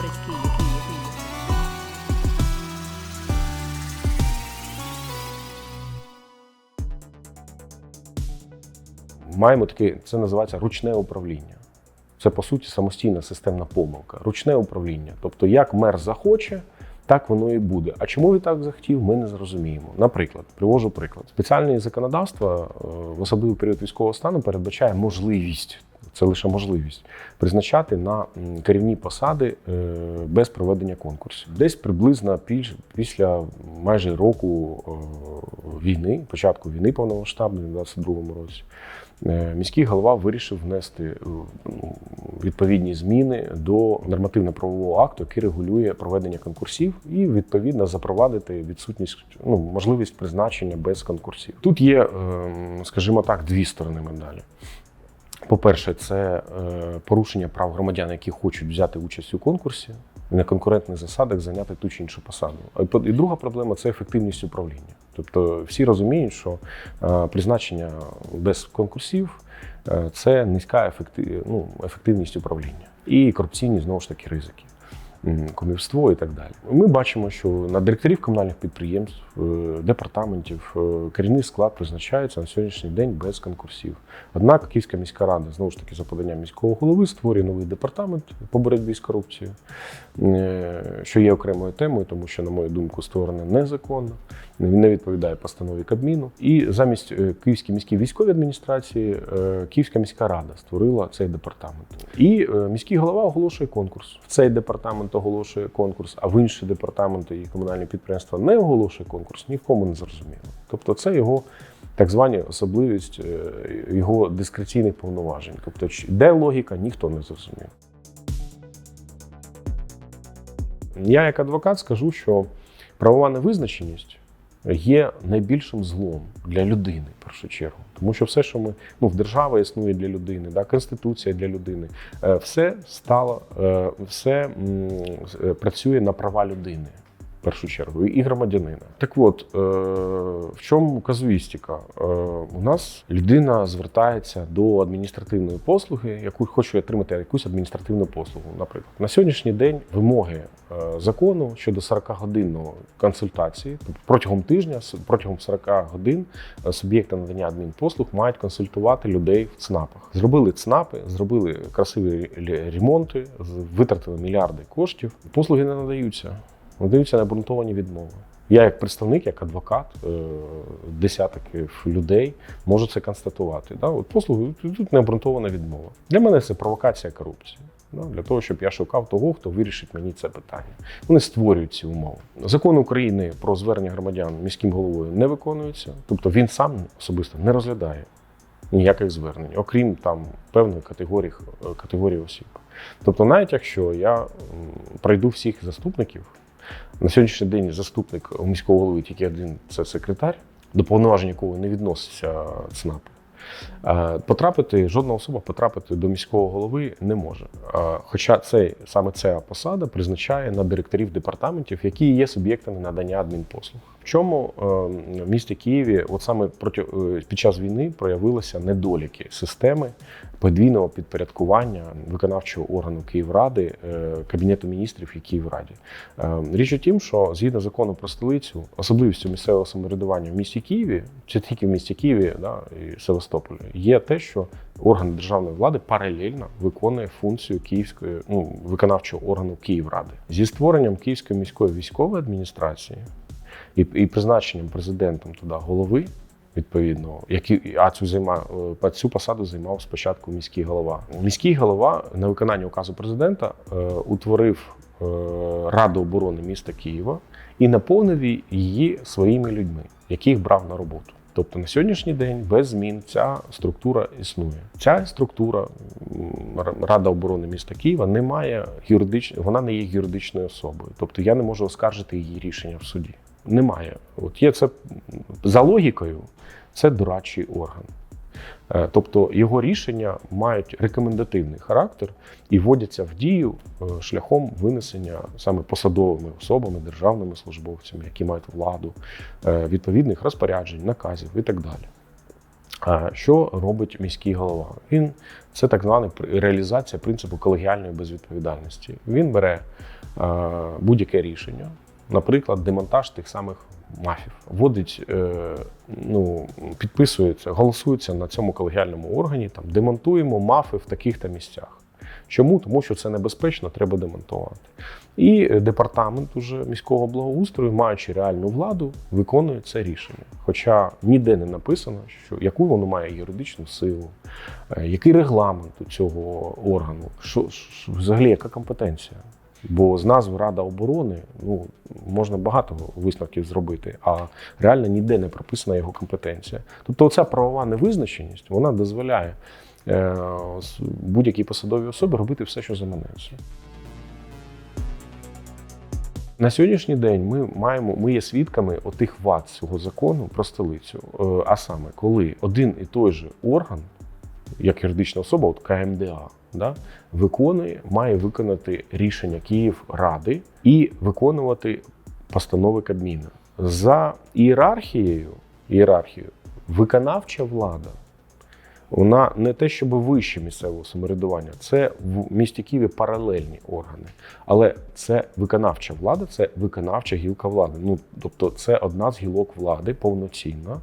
говорить Київ, Київ. Маємо таке, це називається ручне управління. Це по суті самостійна системна помилка. Ручне управління. Тобто, як мер захоче, так воно і буде. А чому він так захотів, ми не зрозуміємо. Наприклад, привожу приклад. Спеціальне законодавство е, в особливий період військового стану передбачає можливість. Це лише можливість призначати на керівні посади е, без проведення конкурсів. Десь приблизно після майже року е, війни, початку війни повномасштабної, в 22-му році, Е, Міський голова вирішив внести ну, відповідні зміни до нормативно-правового акту, який регулює проведення конкурсів, і відповідно запровадити відсутність ну, можливість призначення без конкурсів. Тут є, ем, скажімо так, дві сторони медалі. По-перше, це е, порушення прав громадян, які хочуть взяти участь у конкурсі, на конкурентних засадах зайняти ту чи іншу посаду. І друга проблема це ефективність управління. Тобто всі розуміють, що е, призначення без конкурсів е, це низька ну, ефективність управління і корупційні знову ж таки ризики. Кумівство і так далі. Ми бачимо, що на директорів комунальних підприємств, е, департаментів е, керівний склад призначається на сьогоднішній день без конкурсів. Однак Київська міська рада знову ж таки за поданням міського голови створює новий департамент по боротьбі з корупцією, е, що є окремою темою, тому що, на мою думку, створено незаконно. Він не відповідає постанові Кабміну. І замість е, Київській міській військовій адміністрації е, Київська міська рада створила цей департамент. І е, міський голова оголошує конкурс. В цей департамент оголошує конкурс, а в інші департаменти і комунальні підприємства не оголошує конкурс, ні в кому не зрозуміло. Тобто, це його так звані особливість його дискреційних повноважень. Тобто, де логіка, ніхто не зрозумів. Я, як адвокат, скажу, що правова невизначеність є найбільшим злом для людини, в першу чергу. Тому що все, що ми ну, в держава існує для людини, да, конституція для людини, е, все стало, е, все е, працює на права людини. Першу чергу, і громадянина. Так от, е, в чому казуїстика? Е, у нас людина звертається до адміністративної послуги, яку хоче отримати якусь адміністративну послугу. Наприклад, на сьогоднішній день вимоги е, закону щодо 40-годинної консультації тобто протягом тижня, протягом 40 годин е, суб'єкти надання адмінпослуг мають консультувати людей в ЦНАПах. Зробили ЦНАПи, зробили красиві ремонти, витратили мільярди коштів. Послуги не надаються, надаються необґрунтовані відмови. Я, як представник, як адвокат е, десятків людей, можу це констатувати. Да? От послуги тут необґрунтована відмова. Для мене це провокація корупції. Да? Для того, щоб я шукав того, хто вирішить мені це питання. Вони створюють ці умови. Закон України про звернення громадян міським головою не виконується, тобто він сам особисто не розглядає ніяких звернень, окрім там певної категорії, категорії осіб. Тобто, навіть якщо я пройду всіх заступників, на сьогоднішній день заступник міського голови тільки один це секретар, до повноважень якого не відноситься ЦНАП. Е, Потрапити, жодна особа потрапити до міського голови не може. Е, Хоча це саме ця посада призначає на директорів департаментів, які є суб'єктами надання адмінпослуг. В чому в місті Києві, от саме проти е, під час війни проявилися недоліки системи подвійного підпорядкування виконавчого органу Київради, Кабінету міністрів і Київраді. Річ у тім, що згідно закону про столицю, особливістю місцевого самоврядування в місті Києві, чи тільки в місті Києві да, і Севастополі, є те, що орган державної влади паралельно виконує функцію київської ну, виконавчого органу Київради зі створенням Київської міської військової адміністрації і, і призначенням президентом туди голови. Відповідно, які а цю займа е, цю посаду займав спочатку міський голова. Міський голова на виконання указу президента е, утворив е, Раду оборони міста Києва і наповнив її своїми людьми, яких брав на роботу. Тобто на сьогоднішній день без змін ця структура існує. Ця структура Рада оборони міста Києва не має юридич... вона не є юридичною особою. Тобто я не можу оскаржити її рішення в суді. Немає. От є це за логікою, це дурачий орган. Е, Тобто його рішення мають рекомендативний характер і вводяться в дію е, шляхом винесення саме посадовими особами, державними службовцями, які мають владу, е, відповідних розпоряджень, наказів і так далі. Що робить міський голова? Він це так звана реалізація принципу колегіальної безвідповідальності. Він бере будь-яке рішення, наприклад, демонтаж тих самих мафів, вводить, е, ну, підписується, голосується на цьому колегіальному органі. Там демонтуємо мафи в таких-то місцях. Чому? Тому що це небезпечно, треба демонтувати. І департамент уже міського благоустрою, маючи реальну владу, виконує це рішення. Хоча ніде не написано, що яку воно має юридичну силу, е, який регламент у цього органу, що взагалі яка компетенція. Бо з назви Рада оборони ну, можна багато висновків зробити, а реально ніде не прописана його компетенція. Тобто, ця правова невизначеність вона дозволяє е, будь-якій посадовій особі робити все, що заманеться. На сьогоднішній день ми маємо, ми є свідками отих вад цього закону про столицю. Е, А саме, коли один і той же орган, як юридична особа, от КМДА, да, виконує, має виконати рішення Київради і виконувати постанови Кабміна. За ієрархією, ієрархією виконавча влада вона не те, щоб вище місцевого самоврядування, це в місті Києві паралельні органи. Але це виконавча влада, це виконавча гілка влади. Ну тобто, це одна з гілок влади повноцінна,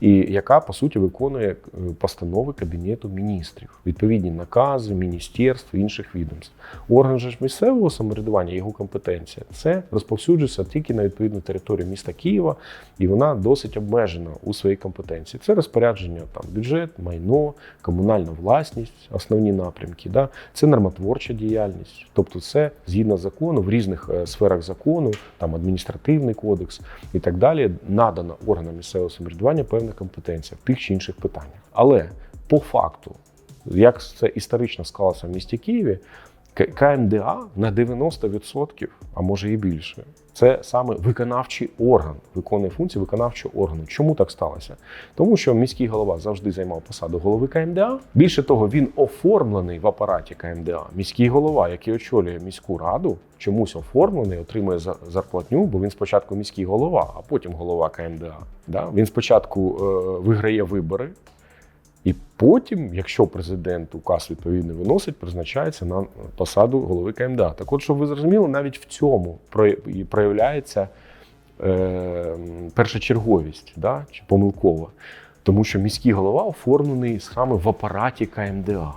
і яка по суті виконує е, постанови кабінету міністрів, відповідні накази, міністерств, інших відомств. Орган же місцевого самоврядування, його компетенція, це розповсюджується тільки на відповідну територію міста Києва, і вона досить обмежена у своїй компетенції. Це розпорядження там бюджет, майно, комунальна власність, основні напрямки. Да? Це нормотворча діяльність, тобто це згідно закону в різних е, сферах закону, там адміністративний кодекс і так далі, надана органам місцевого самоврядування певна компетенція в тих чи інших питаннях. Але по факту, як це історично склалося в місті Києві, КМДА на 90%, а може і більше, це саме виконавчий орган, виконує функції виконавчого органу. Чому так сталося? Тому що міський голова завжди займав посаду голови КМДА. Більше того, він оформлений в апараті КМДА. Міський голова, який очолює міську раду, чомусь оформлений, отримує за- зарплатню, бо він спочатку міський голова, а потім голова КМДА. Да? Він спочатку е, виграє вибори. І потім, якщо президент указ відповідний виносить, призначається на посаду голови КМДА. Так от, щоб ви зрозуміли, навіть в цьому проявляється е, першочерговість да, чи помилкова. Тому що міський голова оформлений саме в апараті КМДА.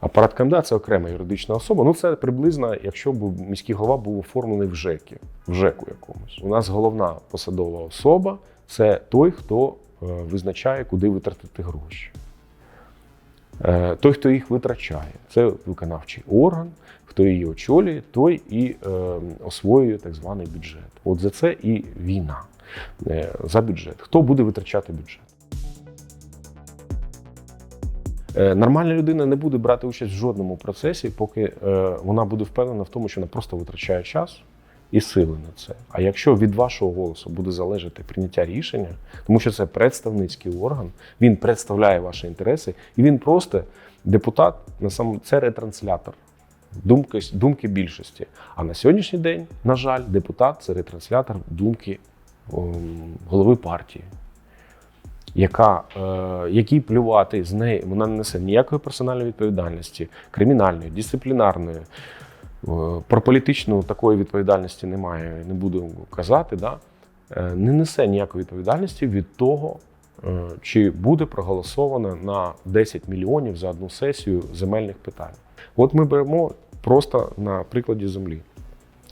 Апарат КМДА це окрема юридична особа. Ну, це приблизно, якщо б міський голова був оформлений в ЖЕКі, в ЖЕКу якомусь. У нас головна посадова особа це той, хто визначає, куди витратити гроші. Е, Той, хто їх витрачає, це виконавчий орган, хто її очолює, той і е, освоює так званий бюджет. От за це і війна е, за бюджет. Хто буде витрачати бюджет? Е, Нормальна людина не буде брати участь в жодному процесі, поки е, вона буде впевнена в тому, що вона просто витрачає час і сили на це. А якщо від вашого голосу буде залежати прийняття рішення, тому що це представницький орган, він представляє ваші інтереси, і він просто депутат, на самому це ретранслятор. Думки, думки більшості. А на сьогоднішній день, на жаль, депутат це ретранслятор думки ем, голови партії яка, е, якій плювати з неї, вона не несе ніякої персональної відповідальності, кримінальної, дисциплінарної. Е, Про політичну такої відповідальності немає, не буду казати. Да? Е, Не несе ніякої відповідальності від того, е, чи буде проголосовано на 10 мільйонів за одну сесію земельних питань. От ми беремо просто на прикладі землі.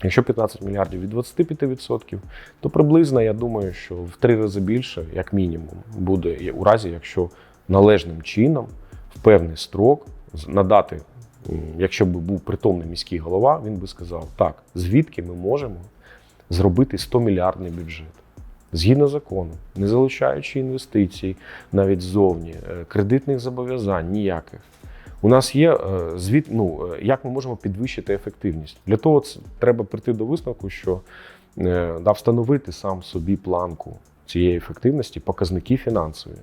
Якщо 15 мільярдів від 25%, то приблизно я думаю, що в три рази більше, як мінімум, буде у разі, якщо належним чином в певний строк надати, якщо б був притомний міський голова, він би сказав: так, звідки ми можемо зробити 100 мільярдний бюджет. Згідно закону, не залучаючи інвестицій навіть ззовні, е, кредитних зобов'язань ніяких. У нас є е, звіт, ну е, як ми можемо підвищити ефективність. Для того це треба прийти до висновку, що да, встановити сам собі планку цієї ефективності, показники фінансові,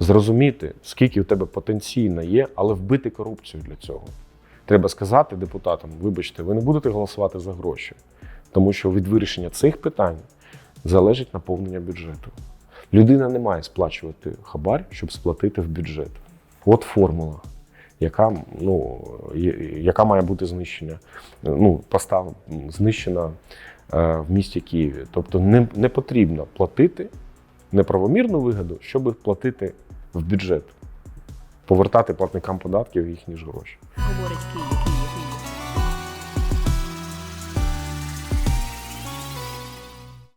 зрозуміти, скільки у тебе потенційно є, але вбити корупцію для цього. Треба сказати депутатам: вибачте, ви не будете голосувати за гроші, тому що від вирішення цих питань залежить наповнення бюджету. Людина не має сплачувати хабар, щоб сплатити в бюджет. От формула, яка, ну, яка має бути знищена, ну, постав, знищена е, в місті Києві. Тобто не, не потрібно платити неправомірну вигоду, щоб платити в бюджет, повертати платникам податків їхні ж гроші. Говорить Київ.